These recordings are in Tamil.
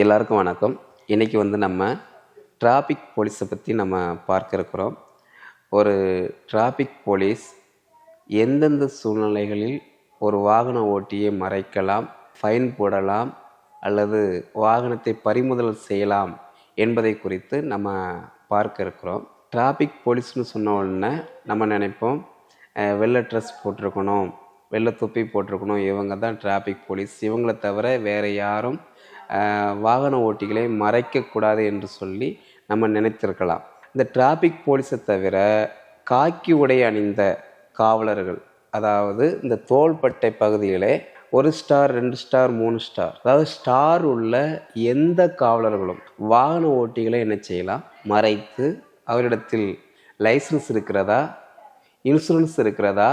எல்லாருக்கும் வணக்கம். இன்றைக்கி வந்து நம்ம டிராஃபிக் போலீஸை பற்றி நம்ம பார்க்க இருக்கிறோம். ஒரு டிராஃபிக் போலீஸ் எந்தெந்த சூழ்நிலைகளில் ஒரு வாகன ஓட்டியை மறைக்கலாம் ஃபைன் போடலாம் அல்லது வாகனத்தை பறிமுதல் செய்யலாம் என்பதை குறித்து நம்ம பார்க்க இருக்கிறோம். டிராஃபிக் போலீஸ்னு சொன்ன உடனே நம்ம நினைப்போம் வெள்ளை ட்ரெஸ் போட்டிருக்கணும் வெள்ளை தொப்பி போட்டிருக்கணும் இவங்க தான் டிராஃபிக் போலீஸ் இவங்களை தவிர வேறு யாரும் வாகன ஓட்டிகளை மறைக்கக்கூடாது என்று சொல்லி நம்ம நினைத்திருக்கலாம். இந்த டிராஃபிக் போலீஸை தவிர காக்கி உடை அணிந்த காவலர்கள் அதாவது இந்த தோள்பட்டை பகுதியிலே ஒரு ஸ்டார் ரெண்டு ஸ்டார் மூணு ஸ்டார் அதாவது ஸ்டார் உள்ள எந்த காவலர்களும் வாகன ஓட்டிகளை என்ன செய்யலாம்? மறைத்து அவரிடத்தில் லைசன்ஸ் இருக்கிறதா? இன்சூரன்ஸ் இருக்கிறதா?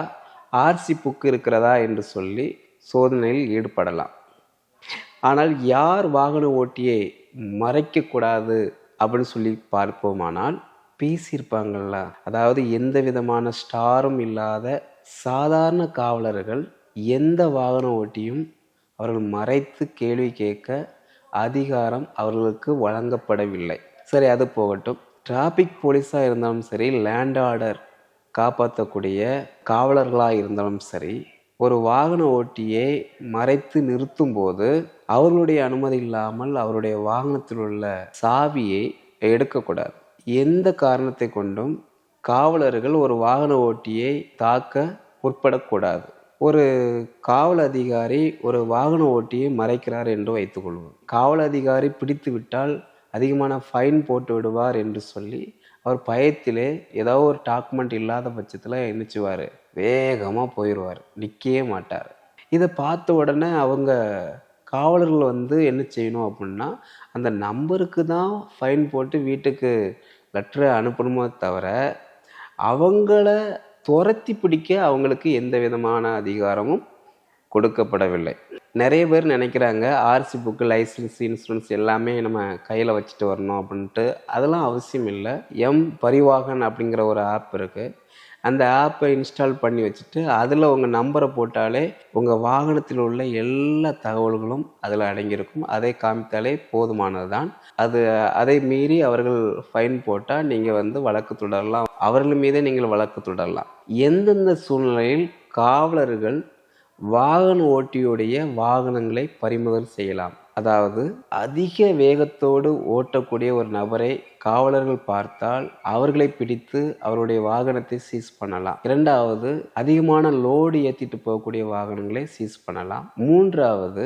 ஆர்சி புக் இருக்கிறதா? என்று சொல்லி சோதனையில் ஈடுபடலாம். ஆனால் யார் வாகன ஓட்டியை மறைக்கக்கூடாது அப்படின்னு சொல்லி பார்ப்போமானால் பேசியிருப்பாங்கள்ல அதாவது எந்த விதமான ஸ்டாரும் இல்லாத சாதாரண காவலர்கள் எந்த வாகன ஓட்டியும் அவர்கள் மறைத்து கேள்வி கேட்க அதிகாரம் அவர்களுக்கு வழங்கப்படவில்லை. சரி அது போகட்டும். டிராஃபிக் போலீஸாக இருந்தாலும் சரி லேண்ட் ஆர்டர் காப்பாற்றக்கூடிய காவலர்களாக இருந்தாலும் சரி ஒரு வாகன ஓட்டியை மறைத்து நிறுத்தும்போது அவர்களுடைய அனுமதி இல்லாமல் அவருடைய வாகனத்தில் உள்ள சாவியை எடுக்கக்கூடாது. எந்த காரணத்தை கொண்டும் காவலர்கள் ஒரு வாகன ஓட்டியை தாக்க முற்படக்கூடாது. ஒரு காவல் அதிகாரி ஒரு வாகன ஓட்டியை மறைக்கிறார் என்று வைத்துக்கொள்வோம் காவல் அதிகாரி பிடித்து விட்டால் அதிகமான ஃபைன் போட்டு விடுவார் என்று சொல்லி அவர் பயத்திலே ஏதோ ஒரு டாக்குமெண்ட் இல்லாத பட்சத்தில் என்னச்சுவார் வேகமாக போயிடுவார் நிற்கவே மாட்டார். இதை பார்த்த உடனே அவங்க காவலர்கள் வந்து என்ன செய்யணும் அப்படின்னா அந்த நம்பருக்கு தான் ஃபைன் போட்டு வீட்டுக்கு லெட்டரை அனுப்பணுமோ தவிர அவங்கள துரத்தி பிடிக்க அவங்களுக்கு எந்த விதமான அதிகாரமும் கொடுக்கப்படவில்லை. நிறைய பேர் நினைக்கிறாங்க ஆர்சி புக்கு லைசன்ஸ் இன்சூரன்ஸ் எல்லாமே நம்ம கையில் வச்சுட்டு வரணும் அப்படின்ட்டு. அதெல்லாம் அவசியம் இல்லை. எம் பரிவாகன் அப்படிங்கிற ஒரு ஆப் இருக்குது அந்த ஆப்பை இன்ஸ்டால் பண்ணி வச்சுட்டு அதில் உங்கள் நம்பரை போட்டாலே உங்கள் வாகனத்தில் உள்ள எல்லா தகவல்களும் அதில் அடங்கியிருக்கும். அதை காமித்தாலே போதுமானது தான் அது அதை மீறி அவர்கள் ஃபைன் போட்டால் நீங்கள் வந்து வழக்கு தொடரலாம். அவர்கள் மீதே நீங்கள் வழக்கு தொடரலாம். எந்தெந்த சூழ்நிலையில் காவலர்கள் வாகன ஓட்டியுடைய வாகனங்களை பறிமுதல் செய்யலாம்? அதாவது அதிக வேகத்தோடு ஓட்டக்கூடிய ஒரு நபரை காவலர்கள் பார்த்தால் அவர்களை பிடித்து அவருடைய வாகனத்தை சீஸ் பண்ணலாம். இரண்டாவது அதிகமான லோடு ஏற்றிட்டு போகக்கூடிய வாகனங்களை சீஸ் பண்ணலாம். மூன்றாவது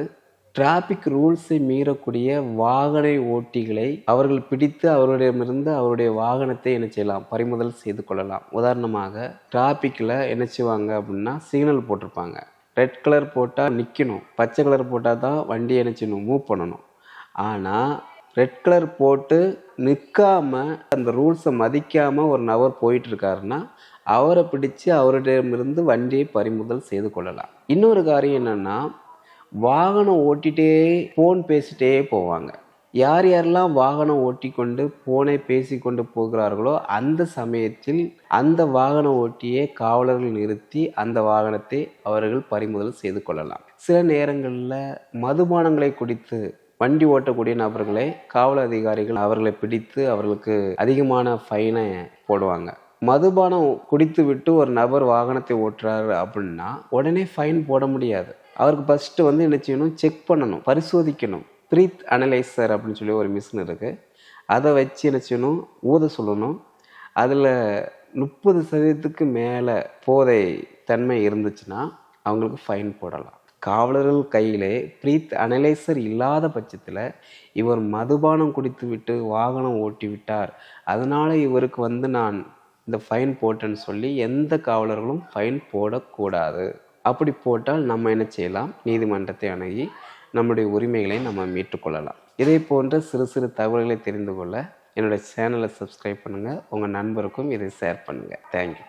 டிராபிக் ரூல்ஸை மீறக்கூடிய வாகன ஓட்டிகளை அவர்கள் பிடித்து அவர்களிடமிருந்து அவருடைய வாகனத்தை என்ன செய்யலாம்? பறிமுதல் செய்து கொள்ளலாம். உதாரணமாக டிராபிக்கில் என்ன செய்வாங்க அப்படின்னா சிக்னல் போட்டிருப்பாங்க. ரெட் கலர் போட்டால் நிற்கணும் பச்சை கலர் போட்டால் தான் வண்டி என்ன மூவ் பண்ணணும். ஆனால் ரெட் கலர் போட்டு நிற்காம அந்த ரூல்ஸை மதிக்காமல் ஒரு நபர் போயிட்டுருக்காருன்னா அவரை பிடிச்சு அவரிடமிருந்து வண்டியை பறிமுதல் செய்து கொள்ளலாம். இன்னொரு காரியம் என்னென்னா வாகனம் ஓட்டிகிட்டே ஃபோன் பேசிட்டே போவாங்க. யார் யாரெல்லாம் வாகனம் ஓட்டிக்கொண்டு ஃபோனை பேசிக்கொண்டு போகிறார்களோ அந்த சமயத்தில் அந்த வாகன ஓட்டியை காவலர்கள் நிறுத்தி அந்த வாகனத்தை அவர்கள் பறிமுதல் செய்து கொள்ளலாம். சில நேரங்களில் மதுபானங்களை குடித்து வண்டி ஓட்டக்கூடிய நபர்களை காவல் அதிகாரிகள் அவர்களை பிடித்து அவர்களுக்கு அதிகமான ஃபைனை போடுவாங்க. மதுபானம் குடித்து விட்டு ஒரு நபர் வாகனத்தை ஓட்டுறாரு அப்படின்னா உடனே ஃபைன் போட முடியாது. அவருக்கு ஃபஸ்ட்டு வந்து என்ன செய்யணும்? செக் பண்ணணும் பரிசோதிக்கணும். ப்ரீத் அனலைசர் அப்படின்னு சொல்லி ஒரு மிஷின் இருக்குது அதை வச்சு என்ன செய்யணும்? ஊத சொல்லணும். அதில் முப்பது சதவீதத்துக்கு மேலே போதை தன்மை இருந்துச்சுன்னா அவங்களுக்கு ஃபைன் போடலாம். காவலர்கள் கையிலே ப்ரீத் அனலைசர் இல்லாத பட்சத்தில் இவர் மதுபானம் குடித்து விட்டு வாகனம் ஓட்டி விட்டார். அதனால் இவருக்கு வந்து நான் இந்த ஃபைன் போட்டேன்னு சொல்லி எந்த காவலர்களும் ஃபைன் போடக்கூடாது. அப்படி போட்டால் நம்ம என்ன செய்யலாம்? நீதிமன்றத்தை அணுகி நம்முடைய உரிமைகளை நம்ம மீட்டுக்கொள்ளலாம் இதே போன்ற சிறு சிறு தகவல்களை தெரிந்து கொள்ள என்னுடைய சேனலை சப்ஸ்கிரைப் பண்ணுங்கள் உங்கள் நண்பருக்கும் இதை ஷேர் பண்ணுங்கள் தேங்க்யூ